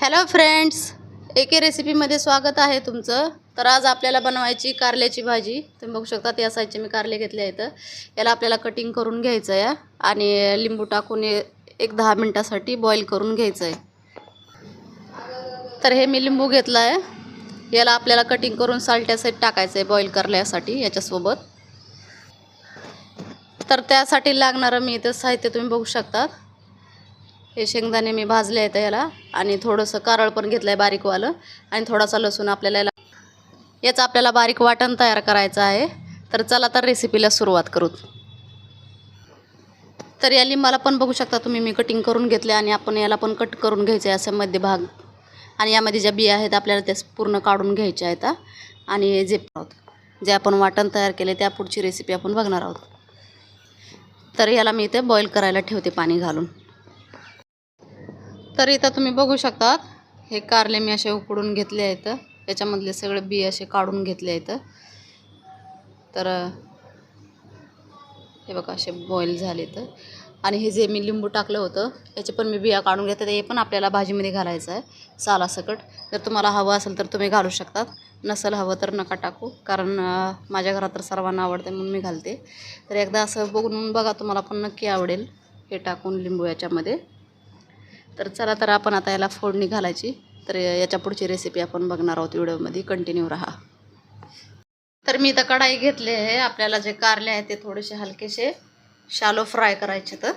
Hello friends एके रेसिपीमध्ये स्वागत आहे तुमचं. तर आज आपल्याला बनवायची कारल्याची भाजी. तुम्ही बघू शकता या साईजचे मी कारले घेतले आहेत. याला आपल्याला कटिंग करून घ्यायचं आहे आणि लिंबू टाकून एक दहा मिनटासाठी बॉईल करून घ्यायचं आहे. तर हे मी लिंबू घेतलं आहे. याला आपल्याला कटिंग करून साल्ट्यासाठी टाकायचं आहे बॉईल करण्यासाठी याच्यासोबत. तर त्यासाठी लागणारं मी इथं साहित्य तुम्ही बघू शकतात. हे शेंगदाणे मी भाजले आहेत याला आणि थोडंसं कारळ पण घेतलं आहे बारीकवालं. आणि थोडासा लसूण आपल्याला याला याचं आपल्याला बारीक वाटण तयार करायचं आहे. तर चला तर रेसिपीला सुरुवात करू तर या लिंबाला पण बघू शकता तुम्ही मी कटिंग करून घेतले आणि आपण याला पण कट करून घ्यायचं आहे असं मध्यभाग आणि यामध्ये ज्या बिया आहेत आपल्याला त्या पूर्ण काढून घ्यायच्या आहेत आणि जे आहोत जे आपण वाटण तयार केले त्या पुढची रेसिपी आपण बघणार आहोत. तर याला मी इथे बॉईल करायला ठेवते पाणी घालून. तर इथं तुम्ही बघू शकतात. हे कारले मी असे उकडून घेतले आहेत. याच्यामधले सगळे बी असे काढून घेतले आहेत. तर हे बघा असे बॉईल झाले तर आणि हे जे मी लिंबू टाकलं होतं याचे पण मी बिया काढून घेते ते पण आपल्याला भाजीमध्ये घालायचं आहे. सालासकट जर तुम्हाला हवं असेल तर तुम्ही घालू शकतात. नसेल हवं तर नका टाकू. कारण माझ्या घरात तर सर्वांना आवडते म्हणून मी घालते. तर एकदा असं बघून बघा तुम्हाला पण नक्की आवडेल. हे टाकून लिंबू याच्यामध्ये. तर चला तर आपण आता याला फोडणी घालायची. तर याच्या पुढची रेसिपी आपण बघणार आहोत व्हिडिओमध्ये. कंटिन्यू राहा. तर मी इथं कढाई घेतली आहे. आपल्याला जे कारले आहेत ते थोडेसे हलकेसे शालो फ्राय करायचे तर.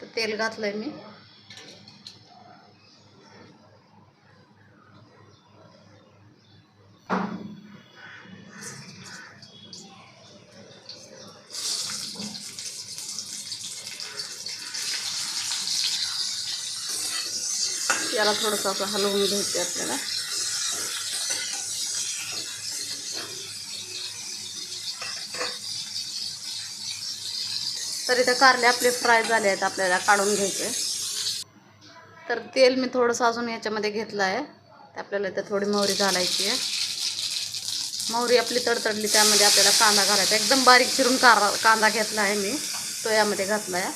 तर तेल घातलं आहे मी. याला थोडंसं असं हलवून घ्यायचं आहे आपल्याला. तर इथं कारले आपले फ्राय झाले आहेत आपल्याला काढून घ्यायचे. तर तेल मी थोडंसं अजून याच्यामध्ये घेतलं आहे. ते आपल्याला इथं थोडी मोहरी घालायची आहे. मोहरी आपली तडतडली त्यामध्ये आपल्याला कांदा घालायचा. एकदम बारीक चिरून कांदा घेतला आहे मी. तो यामध्ये घातला आहे.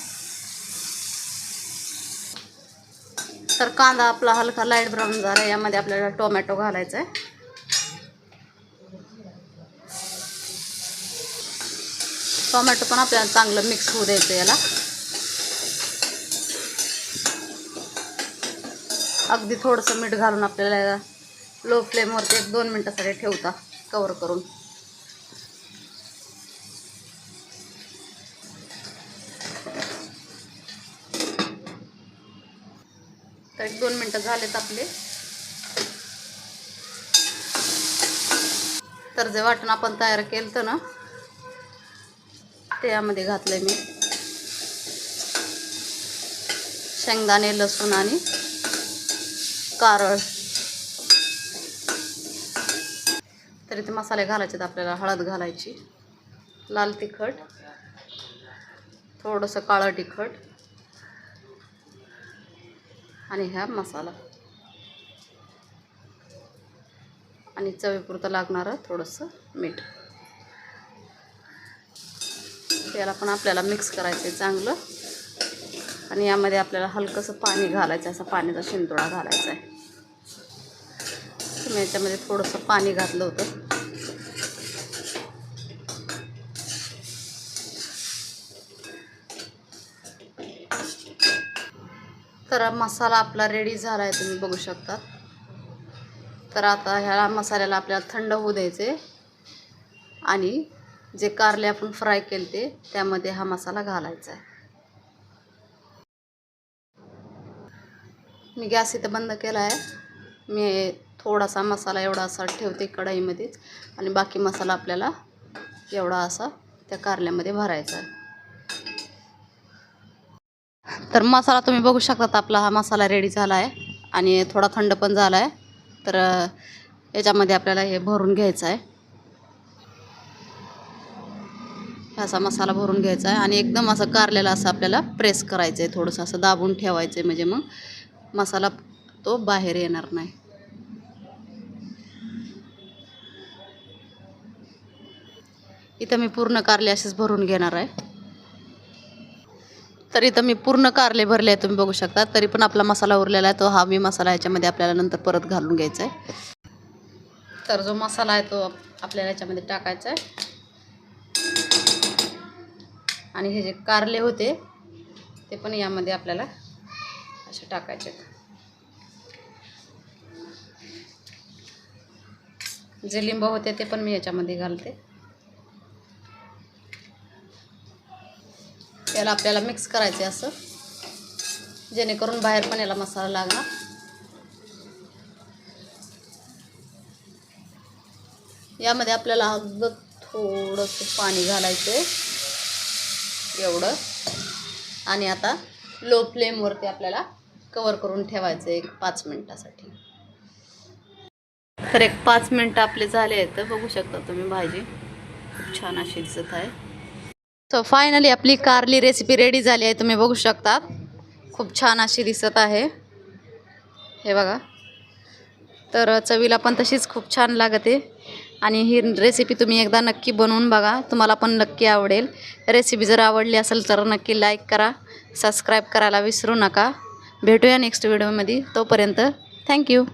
तर कांदा आपला हलका लाइट ब्राऊन झाला यामध्ये आपल्याला टोमॅटो घालायचा आहे टोमॅटो पण आपल्याला चांगलं मिक्स होऊ द्यायचं याला. अगदी थोडंसं मीठ घालून आपल्याला लो फ्लेमवरती एक दोन मिनटासाठी ठेवता कवर करून. तर एक दोन मिनटं झालेत आपले. तर जे वाटण आपण तयार केलं तर ना ते यामध्ये घातलंय मी. शेंगदाणे लसूण आणि कारळ. तर इथे मसाले घालायचे आपल्याला हळद घालायची लाल तिखट थोडंसं काळं तिखट. आणि ह्या मसाला. आणि चवीपुरतं लागणारं थोडंसं मीठ. त्याला पण आपल्याला मिक्स करायचं आहे चांगलं. आणि यामध्ये आपल्याला हलकंसं पाणी घालायचं आहे असं पाण्याचा शिंतोडा घालायचा आहे मी याच्यामध्ये थोडंसं पाणी घातलं होतं. तर मसाला आपला रेडी झाला आहे तुम्ही बघू शकता. तर आता ह्या मसाल्याला आपल्याला थंड होऊ द्यायचे आणि जे कारले आपण फ्राय केले ते त्यामध्ये हा मसाला घालायचा आहे मी गॅस इथं बंद केला आहे मी थोडासा मसाला एवढा असा ठेवते कढाईमध्येच. आणि बाकी मसाला आपल्याला एवढा असा त्या कारल्यामध्ये भरायचा आहे तर मसाला तुम्ही बघू शकतात आपला हा मसाला रेडी झाला आहे आणि थोडा थंड पण झाला आहे तर याच्यामध्ये आपल्याला हे भरून घ्यायचं आहे असा मसाला भरून घ्यायचा आहे आणि एकदम असं कारलेला असं आपल्याला प्रेस करायचं आहे थोडंसं असं दाबून ठेवायचं आहे म्हणजे मग मसाला तो बाहेर येणार नाही. इथं मी पूर्ण कारले असेच भरून घेणार आहे. तर इथं मी पूर्ण कारले भरले आहे तुम्ही बघू शकता. तरी पण आपला मसाला उरलेला आहे तो हा मी मसाला याच्यामध्ये आपल्याला नंतर परत घालून घ्यायचा आहे. तर जो मसाला आहे तो आपल्याला याच्यामध्ये टाकायचा आहे. आणि हे जे कारले होते ते पण यामध्ये आपल्याला असे टाकायचे जे लिंब होते ते पण मी याच्यामध्ये घालते. त्याला आपल्याला मिक्स करायचे असं. जेणेकरून बाहेर पण याला मसाला लागणार. यामध्ये आपल्याला अगदी थोडंसं पाणी घालायचं आहे एवढं. आणि आता लो फ्लेमवरती आपल्याला कवर करून ठेवायचं एक पाच मिनटासाठी. तर एक पाच मिनटं आपले झाले आहेत तर बघू शकता तुम्ही भाजी. खूप छान अशी दिसत आहे. सो फायनली आपली कारली रेसिपी रेडी झाली आहे. तुम्ही बघू शकता खूप छान अशी दिसत आहे. हे बघा. तर चवीला पण तशीच खूप छान लागते. आणि ही रेसिपी तुम्ही एकदा नक्की बनवून बघा. तुम्हाला पण नक्की आवडेल. रेसिपी जर आवडली असेल तर नक्की लाईक करा. सबस्क्राईब करायला विसरू नका. भेटूया नेक्स्ट व्हिडिओमध्ये तोपर्यंत थँक्यू